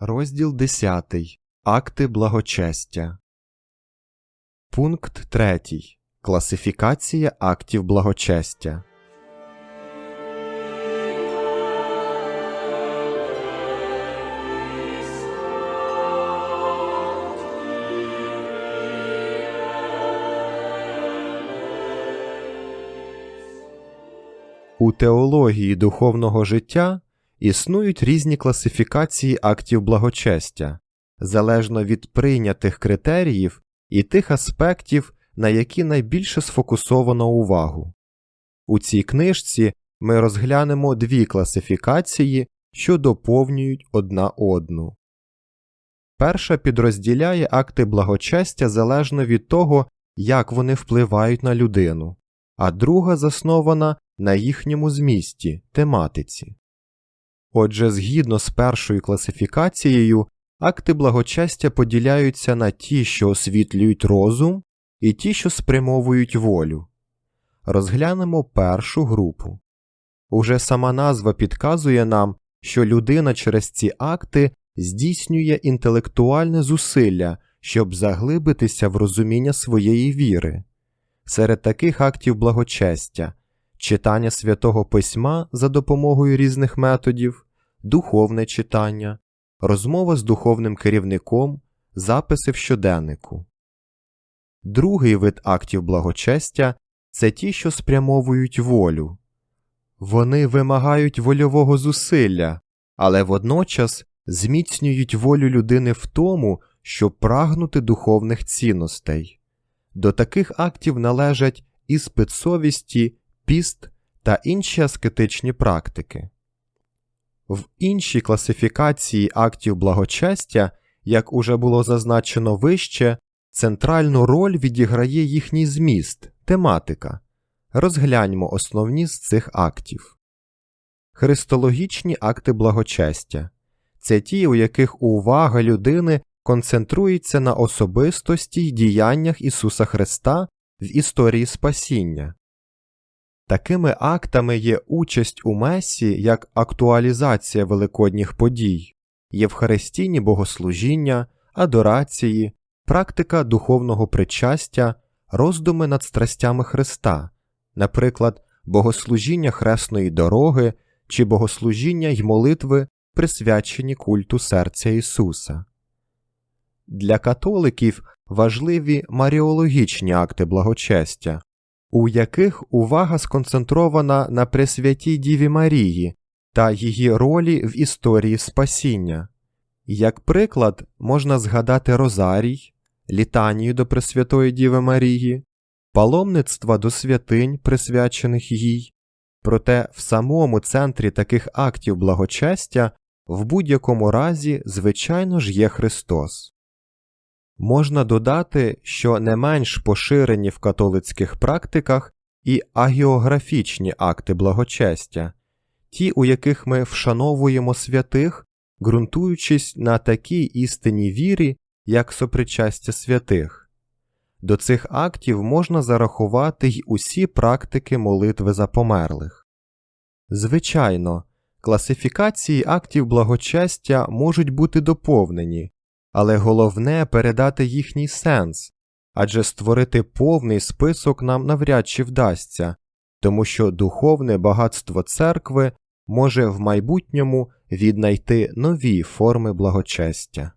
Розділ 10. Акти благочестя. Пункт 3. Класифікація актів благочестя. У теології духовного життя існують різні класифікації актів благочестя, залежно від прийнятих критеріїв і тих аспектів, на які найбільше сфокусовано увагу. У цій книжці ми розглянемо дві класифікації, що доповнюють одна одну. Перша підрозділяє акти благочестя залежно від того, як вони впливають на людину, а друга заснована на їхньому змісті, тематиці. Отже, згідно з першою класифікацією, акти благочестя поділяються на ті, що освітлюють розум, і ті, що спрямовують волю. Розглянемо першу групу. Уже сама назва підказує нам, що людина через ці акти здійснює інтелектуальне зусилля, щоб заглибитися в розуміння своєї віри. Серед таких актів благочестя читання святого письма за допомогою різних методів, духовне читання, розмова з духовним керівником, записи в щоденнику. Другий вид актів благочестя це ті, що спрямовують волю. Вони вимагають вольового зусилля, але водночас зміцнюють волю людини в тому, щоб прагнути духовних цінностей. До таких актів належать іспит совісті, піст та інші аскетичні практики. В іншій класифікації актів благочестя, як уже було зазначено вище, центральну роль відіграє їхній зміст, тематика. Розгляньмо основні з цих актів. Христологічні акти благочестя це ті, у яких увага людини концентрується на особистості й діяннях Ісуса Христа в історії спасіння. Такими актами є участь у месі як актуалізація великодніх подій, євхаристійні богослужіння, адорації, практика духовного причастя, роздуми над страстями Христа, наприклад, богослужіння хресної дороги чи богослужіння й молитви, присвячені культу серця Ісуса. Для католиків важливі маріологічні акти благочестя у яких увага сконцентрована на Пресвятій Діві Марії та її ролі в історії спасіння. Як приклад, можна згадати Розарій, літанію до Пресвятої Діви Марії, паломництва до святинь, присвячених їй, проте в самому центрі таких актів благочестя в будь-якому разі, звичайно ж, є Христос. Можна додати, що не менш поширені в католицьких практиках і агіографічні акти благочестя, ті, у яких ми вшановуємо святих, ґрунтуючись на такій істинній вірі, як сопричастя святих. До цих актів можна зарахувати й усі практики молитви за померлих. Звичайно, класифікації актів благочестя можуть бути доповнені але головне передати їхній сенс, адже створити повний список нам навряд чи вдасться, тому що духовне багатство церкви може в майбутньому віднайти нові форми благочестя.